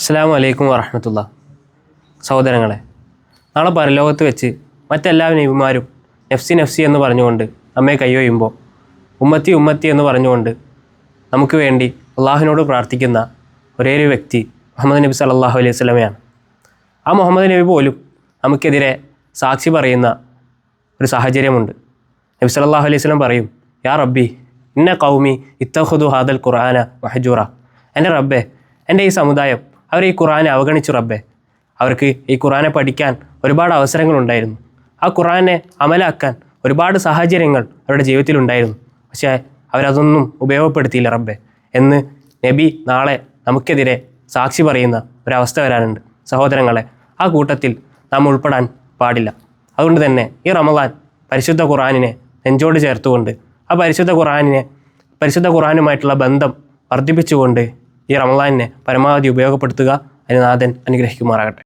അസ്സാം വലൈക്കും വറഹമത്തുള്ള. സഹോദരങ്ങളെ നാളെ പരലോകത്ത് വെച്ച് മറ്റെല്ലാ നബിമാരും നഫ്സി നഫ്സി എന്ന് പറഞ്ഞുകൊണ്ട് നമ്മെ കൈയൊയ്യുമ്പോൾ ഉമ്മത്തി ഉമ്മത്തി എന്ന് പറഞ്ഞുകൊണ്ട് നമുക്ക് വേണ്ടി അള്ളാഹുവിനോട് പ്രാർത്ഥിക്കുന്ന ഒരേ ഒരു വ്യക്തി മുഹമ്മദ് നബി സല്ലല്ലാഹു അലൈഹി സ്വലമയാണ് ആ മുഹമ്മദ് നബി പോലും നമുക്കെതിരെ സാക്ഷി പറയുന്ന ഒരു സാഹചര്യമുണ്ട്. നബി സല്ലല്ലാഹു അലൈഹി സ്വലം പറയും യാ റബ്ബി ഇന്ന കൗമി ഇത്തഹുദു ഹാദൽ ഖുർആന മഹജൂറ. എന്റെ റബ്ബെ എന്റെ ഈ സമുദായം അവർ ഈ ഖുറാനെ അവഗണിച്ചു റബ്ബെ. അവർക്ക് ഈ ഖുറാനെ പഠിക്കാൻ ഒരുപാട് അവസരങ്ങളുണ്ടായിരുന്നു. ആ ഖുറാനെ അമലാക്കാൻ ഒരുപാട് സാഹചര്യങ്ങൾ അവരുടെ ജീവിതത്തിൽ ഉണ്ടായിരുന്നു പക്ഷേ അവരതൊന്നും ഉപയോഗപ്പെടുത്തിയില്ല റബ്ബെ എന്ന് നബി നാളെ നമുക്കെതിരെ സാക്ഷി പറയുന്ന ഒരവസ്ഥ വരാനുണ്ട്. സഹോദരങ്ങളെ ആ കൂട്ടത്തിൽ നാം ഉൾപ്പെടാൻ പാടില്ല. അതുകൊണ്ട് തന്നെ ഈ റമദാൻ പരിശുദ്ധ ഖുറാനിനെ നെഞ്ചോട് ചേർത്തുകൊണ്ട് ആ പരിശുദ്ധ ഖുറാനിനെ പരിശുദ്ധ ഖുറാനുമായിട്ടുള്ള ബന്ധം വർദ്ധിപ്പിച്ചുകൊണ്ട് ഈ റമലാനിനെ പരമാവധി ഉപയോഗപ്പെടുത്തുക. അനുനാഥൻ നാഥൻ അനുഗ്രഹിക്കുമാറാകട്ടെ.